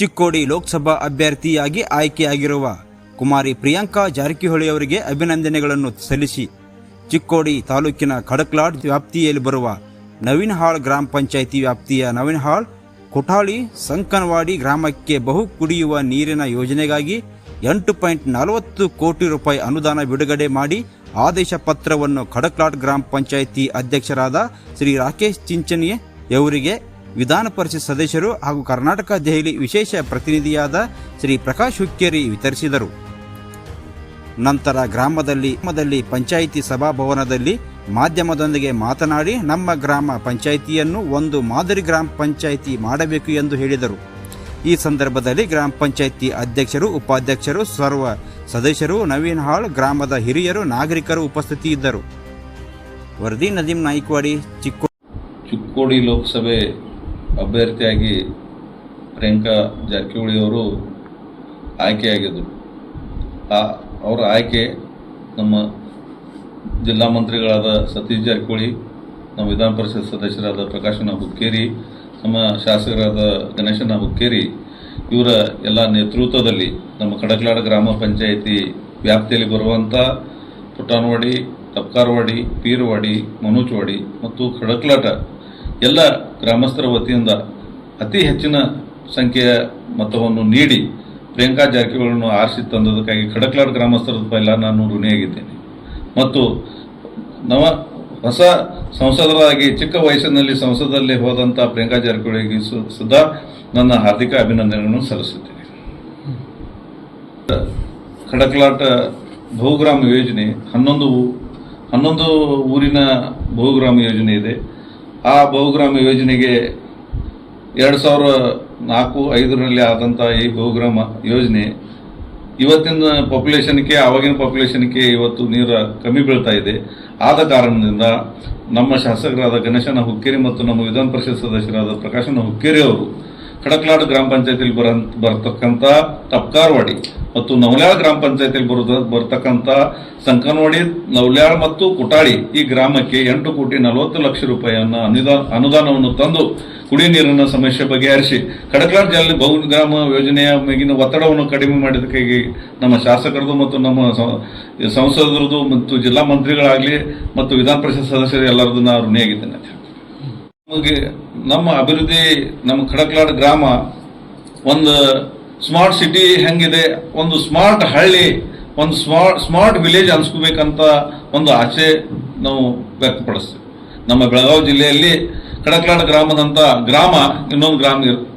ಚಿಕ್ಕೋಡಿ ಲೋಕಸಭಾ ಅಭ್ಯರ್ಥಿಯಾಗಿ ಆಯ್ಕೆಯಾಗಿರುವ ಕುಮಾರಿ ಪ್ರಿಯಾಂಕಾ ಜಾರಕಿಹೊಳಿ ಅವರಿಗೆ ಅಭಿನಂದನೆಗಳನ್ನು ಸಲ್ಲಿಸಿ ಚಿಕ್ಕೋಡಿ ತಾಲೂಕಿನ ಖಡಕ್ಲಾಡ್ ವ್ಯಾಪ್ತಿಯಲ್ಲಿ ಬರುವ ನವೀನಹಾಳ್ ಗ್ರಾಮ ಪಂಚಾಯಿತಿ ವ್ಯಾಪ್ತಿಯ ನವೀನಹಾಳ್ ಕೊಠಾಳಿ ಸಂಕನವಾಡಿ ಗ್ರಾಮಕ್ಕೆ ಬಹು ಕುಡಿಯುವ ನೀರಿನ ಯೋಜನೆಗಾಗಿ ಎಂಟು ಪಾಯಿಂಟ್ ನಲವತ್ತು ಕೋಟಿ ರೂಪಾಯಿ ಅನುದಾನ ಬಿಡುಗಡೆ ಮಾಡಿ ಆದೇಶ ಪತ್ರವನ್ನು ಖಡಕ್ಲಾಡ್ ಗ್ರಾಮ ಪಂಚಾಯಿತಿ ಅಧ್ಯಕ್ಷರಾದ ಶ್ರೀ ರಾಕೇಶ್ ಚಿಂಚನಿಯೆ ಅವರಿಗೆ ವಿಧಾನ ಪರಿಷತ್ ಸದಸ್ಯರು ಹಾಗೂ ಕರ್ನಾಟಕ ದೆಹಲಿ ವಿಶೇಷ ಪ್ರತಿನಿಧಿಯಾದ ಶ್ರೀ ಪ್ರಕಾಶ್ ಹುಕ್ಕೇರಿ ವಿತರಿಸಿದರು. ನಂತರ ಗ್ರಾಮದಲ್ಲಿ ಪಂಚಾಯಿತಿ ಸಭಾಭವನದಲ್ಲಿ ಮಾಧ್ಯಮದೊಂದಿಗೆ ಮಾತನಾಡಿ ನಮ್ಮ ಗ್ರಾಮ ಪಂಚಾಯಿತಿಯನ್ನು ಒಂದು ಮಾದರಿ ಗ್ರಾಮ ಪಂಚಾಯಿತಿ ಮಾಡಬೇಕು ಎಂದು ಹೇಳಿದರು. ಈ ಸಂದರ್ಭದಲ್ಲಿ ಗ್ರಾಮ ಪಂಚಾಯಿತಿ ಅಧ್ಯಕ್ಷರು, ಉಪಾಧ್ಯಕ್ಷರು, ಸರ್ವ ಸದಸ್ಯರು, ನವೀನ್ ಹಾಳ್ ಗ್ರಾಮದ ಹಿರಿಯರು, ನಾಗರಿಕರು ಉಪಸ್ಥಿತಿ ಇದ್ದರು ವರದಿ ನದೀಮ್ ನಾಯ್ಕವಾಡಿ ಚಿಕ್ಕೋ ಚಿಕ್ಕೋಡಿ ಲೋಕಸಭೆ ಅಭ್ಯರ್ಥಿಯಾಗಿ ಪ್ರಿಯಾಂಕಾ ಜಾರಕಿಹೊಳಿ ಅವರು ಆಯ್ಕೆಯಾಗಿದ್ದರು. ಆ, ಅವರ ಆಯ್ಕೆ ನಮ್ಮ ಜಿಲ್ಲಾ ಮಂತ್ರಿಗಳಾದ ಸತೀಶ್ ಜಾರಕಿಹೊಳಿ, ನಮ್ಮ ವಿಧಾನ ಪರಿಷತ್ ಸದಸ್ಯರಾದ ಪ್ರಕಾಶನ ಹುಕ್ಕೇರಿ, ನಮ್ಮ ಶಾಸಕರಾದ ಗಣೇಶನ ಹುಕ್ಕೇರಿ ಇವರ ಎಲ್ಲ ನೇತೃತ್ವದಲ್ಲಿ ನಮ್ಮ ಕಡಕ್ಲಾಡ ಗ್ರಾಮ ಪಂಚಾಯಿತಿ ವ್ಯಾಪ್ತಿಯಲ್ಲಿ ಬರುವಂಥ ಪುಟಾನವಾಡಿ, ತಪ್ಕಾರವಾಡಿ, ಪೀರವಾಡಿ ಮನೋಜ್ವಾಡಿ ಮತ್ತು ಖಡಕ್ಲಾಟ ಎಲ್ಲ ಗ್ರಾಮಸ್ಥರ ವತಿಯಿಂದ ಅತಿ ಹೆಚ್ಚಿನ ಸಂಖ್ಯೆಯ ಮತವನ್ನು ನೀಡಿ ಪ್ರಿಯಾಂಕಾ ಜಾರಕಿಹೊಳಿಯನ್ನು ಆರಿಸಿ ತಂದದಕ್ಕಾಗಿ ಖಡಕ್ಲಾಡ್ ಗ್ರಾಮಸ್ಥರ ಪೈಲ ನಾನು ಋಣಿಯಾಗಿದ್ದೇನೆ. ಮತ್ತು ನವ ಹೊಸ ಸಂಸದರಾಗಿ, ಚಿಕ್ಕ ವಯಸ್ಸಿನಲ್ಲಿ ಸಂಸದಲ್ಲಿ ಹೋದಂಥ ಪ್ರಿಯಾಂಕಾ ಜಾರಕಿಹೊಳಿಗೆ ಸು- ಸುಧಾ ನನ್ನ ಹಾರ್ದಿಕ ಅಭಿನಂದನೆಗಳನ್ನು ಸಲ್ಲಿಸುತ್ತೇನೆ. ಖಡಕ್ಲಾಟ ಬಹುಗ್ರಾಮ ಯೋಜನೆ, ಹನ್ನೊಂದು ಹನ್ನೊಂದು ಊರಿನ ಬಹುಗ್ರಾಮ ಯೋಜನೆ ಇದೆ. ಆ ಬಹುಗ್ರಾಮ ಯೋಜನೆಗೆ ಎರಡು ಸಾವಿರ ನಾಲ್ಕು, ಐದರಲ್ಲಿ ಆದಂಥ ಈ ಬಹುಗ್ರಾಮ ಯೋಜನೆ ಇವತ್ತಿನ ಪಾಪ್ಯುಲೇಷನ್ಗೆ ಆವಾಗಿನ ಪಾಪ್ಯುಲೇಷನ್ಗೆ ಇವತ್ತು ನೀರು ಕಮ್ಮಿ ಬೀಳ್ತಾ ಇದೆ. ಆದ ಕಾರಣದಿಂದ ನಮ್ಮ ಶಾಸಕರಾದ ಗಣೇಶನ ಹುಕ್ಕೇರಿ ಮತ್ತು ನಮ್ಮ ವಿಧಾನ ಪರಿಷತ್ ಸದಸ್ಯರಾದ ಪ್ರಕಾಶನ ಹುಕ್ಕೇರಿ ಅವರು ಖಡಕ್ಲಾಡ್ ಗ್ರಾಮ ಪಂಚಾಯತಿಲಿ ಬರ ಬರತಕ್ಕಂಥ ಮತ್ತು ನವಲ್ಯಾಳ ಗ್ರಾಮ ಪಂಚಾಯತಿಲಿ ಬರದ ಬರ್ತಕ್ಕಂಥ ಸಂಕನವಾಡಿ, ನವಲ್ಯಾಳ್ ಮತ್ತು ಕುಟಾಳಿ ಈ ಗ್ರಾಮಕ್ಕೆ ಎಂಟು ಕೋಟಿ ನಲವತ್ತು ಲಕ್ಷ ರೂಪಾಯಿಯನ್ನ ಅನುದಾನ ಅನುದಾನವನ್ನು ತಂದು ಕುಡಿ ನೀರಿನ ಸಮಸ್ಯೆ ಬಗೆಹರಿಸಿ ಕಡಕ್ಲಾಡ್ ಜಿಲ್ಲೆ ಬಹುಗ್ರಾಮ ಯೋಜನೆಯ ಮೇಗಿನ ಒತ್ತಡವನ್ನು ಕಡಿಮೆ ಮಾಡಿದಕ್ಕಾಗಿ ನಮ್ಮ ಶಾಸಕರದು ಮತ್ತು ನಮ್ಮ ಸಂಸದರದು ಮತ್ತು ಜಿಲ್ಲಾ ಮಂತ್ರಿಗಳಾಗಲಿ ಮತ್ತು ವಿಧಾನ ಪರಿಷತ್ ಸದಸ್ಯರು ನಾನು ಋಣಿಯಾಗಿದ್ದೇನೆ. ನಮಗೆ ನಮ್ಮ ಅಭಿವೃದ್ಧಿ ನಮ್ಮ ಖಡಕ್ಲಾಡ್ ಗ್ರಾಮ ಒಂದು ಸ್ಮಾರ್ಟ್ ಸಿಟಿ ಹೆಂಗಿದೆ ಒಂದು ಸ್ಮಾರ್ಟ್ ಹಳ್ಳಿ ಒಂದು ಸ್ಮಾರ್ಟ್ ಸ್ಮಾರ್ಟ್ ವಿಲೇಜ್ ಅನ್ಸ್ಕೋಬೇಕಂತ ಒಂದು ಆಸೆ ನಾವು ವ್ಯಕ್ತಪಡಿಸ್ತೀವಿ. ನಮ್ಮ ಬೆಳಗಾವಿ ಜಿಲ್ಲೆಯಲ್ಲಿ ಕಡಕ್ಲಾಡ್ ಗ್ರಾಮದಂತ ಗ್ರಾಮ ಇನ್ನೊಂದು ಗ್ರಾಮ ಇರುತ್ತೆ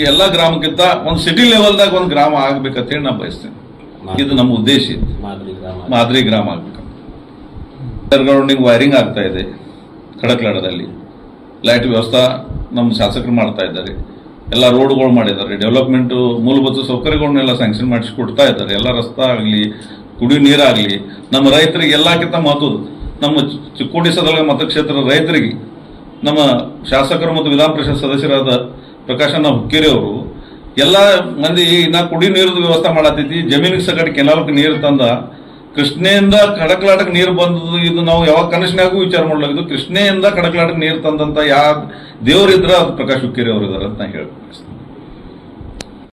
ಈ ಎಲ್ಲ ಗ್ರಾಮಕ್ಕಿಂತ ಒಂದು ಸಿಟಿ ಲೆವೆಲ್ದಾಗ ಒಂದು ಗ್ರಾಮ ಆಗ್ಬೇಕಂತ ಹೇಳಿ ನಾನು ಬಯಸ್ತೇನೆ ಇದು ನಮ್ಮ ಉದ್ದೇಶ ಇದೆ. ಮಾದರಿ ಗ್ರಾಮ. ಮಾದರಿ ಗ್ರಾಮ ಆಗ್ಬೇಕಂತ ಅಂಡರ್ಗ್ರೌಂಡಿಂಗ್ ವೈರಿಂಗ್ ಆಗ್ತಾ ಇದೆ ಖಡಕ್ಲಾಡದಲ್ಲಿ. ಲೈಟ್ ವ್ಯವಸ್ಥೆ ನಮ್ಮ ಶಾಸಕರು ಮಾಡ್ತಾ ಇದ್ದಾರೆ. ಎಲ್ಲ ರೋಡ್ಗಳು ಮಾಡಿದ್ದಾರೆ. ಡೆವಲಪ್ಮೆಂಟು ಮೂಲಭೂತ ಸೌಕರ್ಯಗಳನ್ನೆಲ್ಲ ಸ್ಯಾಂಕ್ಷನ್ ಮಾಡಿಸಿ ಕೊಡ್ತಾ ಇದ್ದಾರೆ. ಎಲ್ಲ ರಸ್ತೆ ಆಗಲಿ, ಕುಡಿಯೋ ನೀರಾಗಲಿ ನಮ್ಮ ರೈತರಿಗೆ ಎಲ್ಲಕ್ಕಿಂತ ಮಾತು ನಮ್ಮ ಚಿಕ್ಕೋಡಿ ಸದಲ ಮತಕ್ಷೇತ್ರದ ರೈತರಿಗೆ, ನಮ್ಮ ಶಾಸಕರು ಮತ್ತು ವಿಧಾನ ಪರಿಷತ್ ಸದಸ್ಯರಾದ ಪ್ರಕಾಶನ ಹುಕ್ಕೇರಿ ಅವರು, ಎಲ್ಲ ಮಂದಿ ಇನ್ನ ಕುಡಿ ನೀರಿನ ವ್ಯವಸ್ಥೆ ಮಾಡತ್ತೈತಿ ಜಮೀನಿಗೆ ಸಗಟ್ ಕೆನಾಲ್ಗೆ ನೀರು ತಂದ ಕೃಷ್ಣೆಯಿಂದ ಕಡಕಲಾಟಕ್ಕೆ ನೀರು ಬಂದದ್ದು, ಇದು ನಾವು ಯಾವಾಗ ಕನಸಿನಾಗೂ ವಿಚಾರ ಮಾಡಲಾಗಿದ್ದು ಕೃಷ್ಣೆಯಿಂದ ಕಡಕಲಾಟಕ್ಕೆ ನೀರು ತಂದಂತ ಯಾವ ದೇವರಿದ್ರ ಅದು ಪ್ರಕಾಶ್ ಹುಕ್ಕೇರಿ ಅವರು ಇದಾರೆ ಅಂತ ನಾ ಹೇಳ್ಬೇಕು